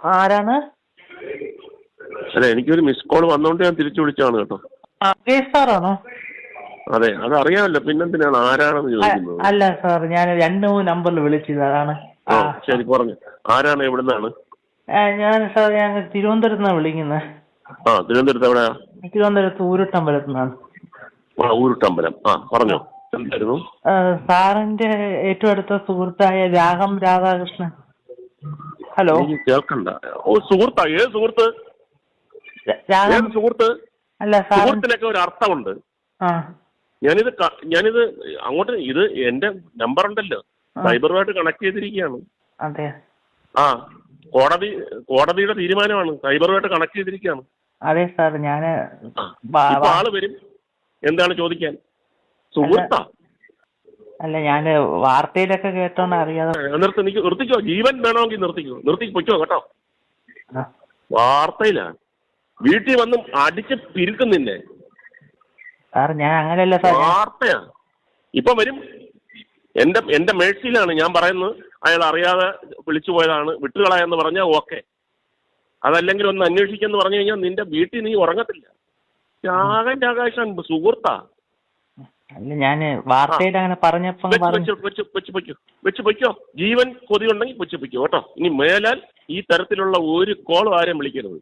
ആരാണ്? അല്ല എനിക്കൊരു മിസ് കോൾ വന്നോണ്ട് ഞാൻ തിരിച്ചു വിളിച്ചാണ് കേട്ടോ. ആ സാറാണോ അതെ അത് അറിയാമല്ലോ പിന്നെന്തിനാണ് ആരാണെന്ന് ചോദിക്കുന്നത്. അല്ല സാർ ഞാൻ രണ്ട് മൂന്ന് നമ്പറിൽ വിളിച്ചത് അതാണ്. ആ ആ. ശരി പറഞ്ഞു. ആരാണ് എവിടുന്നാണ്? ഞാൻ സാർ ഞാൻ തിരുവനന്തപുരത്ത് നിന്നാണ് വിളിക്കുന്നത് ആ തിരുവനന്തപുരത്ത് എവിടെയാ തിരുവനന്തപുരത്ത് ഊരുട്ടമ്പലത്ത് നിന്നാണ് ആ ഊരുട്ടമ്പലം ആ പറഞ്ഞോ എന്തായിരുന്നു? സാറിന്റെ ഏറ്റവും അടുത്ത സുഹൃത്തായ രാഗം രാധാകൃഷ്ണൻ. ഹലോ. എനിക്ക് കേൾക്കണ്ട. ഓ സുഹൃത്താ ഏത് സുഹൃത്ത്? ഏത് സുഹൃത്ത്? അല്ല സുഹൃത്തിനൊക്കെ ഒരു അർത്ഥമുണ്ട്. ഞാനിത് ഞാനിത് അങ്ങോട്ട് ഇത് എന്റെ നമ്പർ ഉണ്ടല്ലോ. സൈബറുമായിട്ട് കണക്ട് ചെയ്തിരിക്കുകയാണ്. അതെ. ആ കോടതി കോടതിയുടെ തീരുമാനമാണ്. സൈബറുമായിട്ട് കണക്ട് ചെയ്തിരിക്കുകയാണ്. അതെ സാർ. ഞാൻ. ആൾ വരും. എന്താണ് ചോദിക്കാൻ? സുഹൃത്താ. അല്ല ഞാൻ വാർത്തയിലൊക്കെ കേട്ടോന്ന് അറിയാതെ നിർത്തി നിക്ക് നിർത്തിക്കോ. ജീവൻ വേണമെങ്കിൽ നിർത്തിക്കോ. നിർത്തി പൊയ്ക്കോ കേട്ടോ. വാർത്തയിലാണ് വീട്ടിൽ വന്ന് അടിച്ച് പിരിക്കുന്നില്ലേ? സാർ ഞാൻ അങ്ങനെയല്ല സാർ വാർത്തയാണ് വാർത്തയാ. ഇപ്പൊ വരും. എന്റെ എന്റെ മേഴ്സിയിലാണ് ഞാൻ പറയുന്നത്. അയാൾ അറിയാതെ വിളിച്ചു പോയതാണ്. വിട്ടുകളയെന്ന് പറഞ്ഞാൽ ഓക്കെ. അതല്ലെങ്കിൽ ഒന്ന് അന്വേഷിക്കെന്ന് പറഞ്ഞു കഴിഞ്ഞാൽ നിന്റെ വീട്ടിൽ നീ ഉറങ്ങത്തില്ല. ത്യാഗന്റെ ആകാശം സുഹൃത്താ. അല്ല ഞാൻ വാർത്തയിൽ അങ്ങനെ പറഞ്ഞപ്പോ വെച്ച് പൊയ്ക്കോ ജീവൻ കൊതി ഉണ്ടെങ്കിൽ വെച്ച് പൊയ്ക്കോ കേട്ടോ. ഇനി മേലാൽ ഈ തരത്തിലുള്ള ഒരു കോളും ആരെയും വിളിക്കരുത്.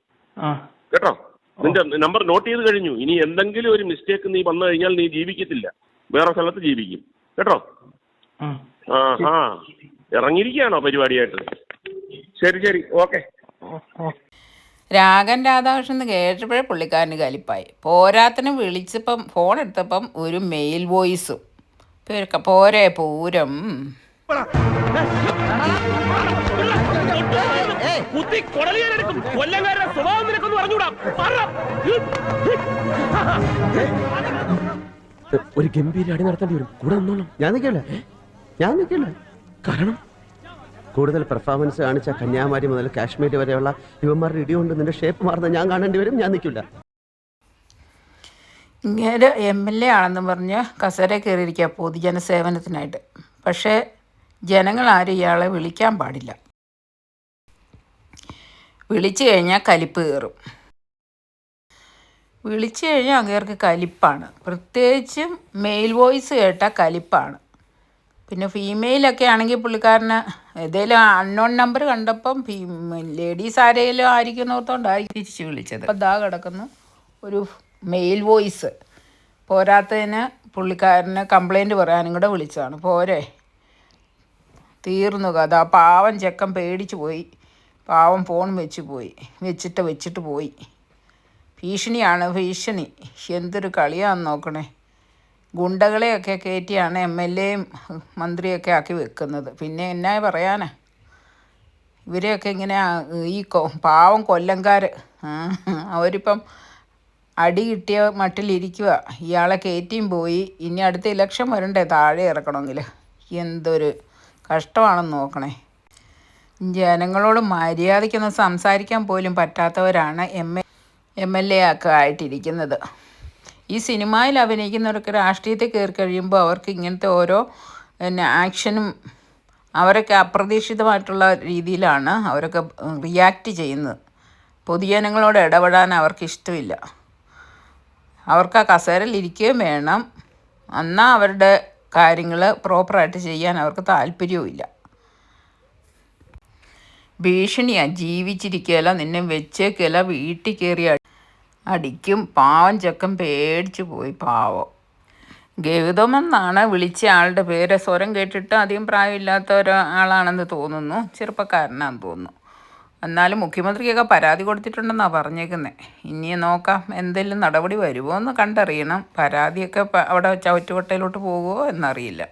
കേട്ടോ? നിന്റെ നമ്പർ നോട്ട് ചെയ്ത് കഴിഞ്ഞു. ഇനി എന്തെങ്കിലും ഒരു മിസ്റ്റേക്ക് നീ വന്നു കഴിഞ്ഞാൽ നീ ജീവിക്കത്തില്ല. വേറെ സ്ഥലത്ത് ജീവിക്കും. കേട്ടോ? ആ. ആ ഇറങ്ങിയിരിക്കുകയാണോ പരിപാടിയായിട്ട്? ശരി ശരി. ഓക്കെ. രാഗൻ രാധാകൃഷ്ണൻ എന്ന് കേട്ടപ്പോഴേ പുള്ളിക്കാരന് കലിപ്പായി. പോരാത്തിന് വിളിച്ചപ്പം ഫോൺ എടുത്തപ്പം ഒരു മെയിൽ വോയിസും പേരൊക്കെ പോരെ പൂരം. ഒരു ഗംഭീര അടി നടത്തേണ്ടി വരും. കൂടെ നിന്നോളാം. ഞാൻ നിൽക്കല്ലേ. ഞാൻ നിൽക്കല്ലേ. കാരണം? കൂടുതൽ പെർഫോമൻസ് കാണിച്ച കന്യാകുമാരി മുതൽ കാശ്മീർ വരെയുള്ള യുവന്മാരുടെ ഇടികൊണ്ട് നിന്റെ ഷേപ്പ് മാറുന്ന ഞാൻ കാണേണ്ടി വരും ഞാൻ നിൽക്കില്ല. ഇങ്ങനെ എം എൽ എ ആണെന്ന് പറഞ്ഞ് കസേര കയറിയിരിക്കുക പൊതുജന സേവനത്തിനായിട്ട്. പക്ഷേ ജനങ്ങൾ ആരും ഇയാളെ വിളിക്കാൻ പാടില്ല. വിളിച്ചു കഴിഞ്ഞാൽ കലിപ്പ് കയറും. വിളിച്ചു കഴിഞ്ഞാൽ അങ്ങേർക്ക് കലിപ്പാണ്. പ്രത്യേകിച്ചും മെയിൽ വോയിസ് കേട്ടാൽ കലിപ്പാണ്. പിന്നെ ഫീമെയിലൊക്കെ ആണെങ്കിൽ പുള്ളിക്കാരന് ഏതെങ്കിലും അൺനോൺ നമ്പർ കണ്ടപ്പം ലേഡീസ് ആരെങ്കിലും ആയിരിക്കും ഓർത്തോണ്ടായി തിരിച്ച് വിളിച്ചത്. അപ്പം ദാ കിടക്കുന്നു ഒരു മെയിൽ വോയിസ് പോരാത്തതിന് പുള്ളിക്കാരന് കംപ്ലൈന്റ് പറയാനും കൂടെ വിളിച്ചതാണ്. പോരെ. തീർന്നു കഥ. പാവം ചെക്കൻ പേടിച്ച് പോയി. പാവം ഫോൺ വെച്ച് പോയി. വെച്ചിട്ട് വെച്ചിട്ട് പോയി. ഭീഷണിയാണ് ഭീഷണി. എന്തൊരു കളിയാന്ന് നോക്കണേ. ഗുണ്ടകളെയൊക്കെ കയറ്റിയാണ് എം എൽ എയും മന്ത്രിയൊക്കെ ആക്കി വെക്കുന്നത്. പിന്നെ എന്നാ പറയാനാ? ഇവരെയൊക്കെ ഇങ്ങനെ ഈ പാവം കൊല്ലംകാർ അവരിപ്പം അടി കിട്ടിയ മട്ടിലിരിക്കുക ഇയാളെ കയറ്റിയും പോയി. ഇനി അടുത്ത ഇലക്ഷൻ വരണ്ടേ താഴെ ഇറക്കണമെങ്കിൽ? എന്തൊരു കഷ്ടമാണെന്ന് നോക്കണേ. ജനങ്ങളോട് മര്യാദയ്ക്കൊന്ന് സംസാരിക്കാൻ പോലും പറ്റാത്തവരാണ് M A M L A ഒക്കെ ആയിട്ടിരിക്കുന്നത്. ഈ സിനിമയിൽ അഭിനയിക്കുന്നവർക്ക് രാഷ്ട്രീയത്തിൽ കയറി കഴിയുമ്പോൾ അവർക്ക് ഇങ്ങനത്തെ ഓരോ പിന്നെ ആക്ഷനും അവരൊക്കെ അപ്രതീക്ഷിതമായിട്ടുള്ള രീതിയിലാണ് അവരൊക്കെ റിയാക്റ്റ് ചെയ്യുന്നത്. പൊതുജനങ്ങളോട് ഇടപെടാൻ അവർക്ക് ഇഷ്ടമില്ല. അവർക്ക് ആ കസേരയിൽ ഇരിക്കുകയും വേണം. എന്നാൽ അവരുടെ കാര്യങ്ങൾ പ്രോപ്പറായിട്ട് ചെയ്യാൻ അവർക്ക് താല്പര്യവുമില്ല ഭീഷണിയാണ് ജീവിച്ചിരിക്കുകയല്ല നിന്നെ വെച്ചേക്കല്ല വീട്ടിൽ കയറി അടി- അടിക്കും. പാവം ചെക്കൻ പേടിച്ചു പോയി പാവം. ഗൗതം എന്നാണ് വിളിച്ച ആളുടെ പേര്. സ്വരം കേട്ടിട്ട് അധികം പ്രായമില്ലാത്ത ഒരാളാണെന്ന് തോന്നുന്നു. ചെറുപ്പക്കാരനാണെന്ന് തോന്നുന്നു. എന്നാലും മുഖ്യമന്ത്രിക്കൊക്കെ പരാതി കൊടുത്തിട്ടുണ്ടെന്നാണ് പറഞ്ഞേക്കുന്നത് ഇനി നോക്കാം എന്തെങ്കിലും നടപടി വരുമോ എന്ന് കണ്ടറിയണം. പരാതിയൊക്കെ അവിടെ ചവറ്റുകൊട്ടയിലോട്ട് പോകുമോ എന്നറിയില്ല.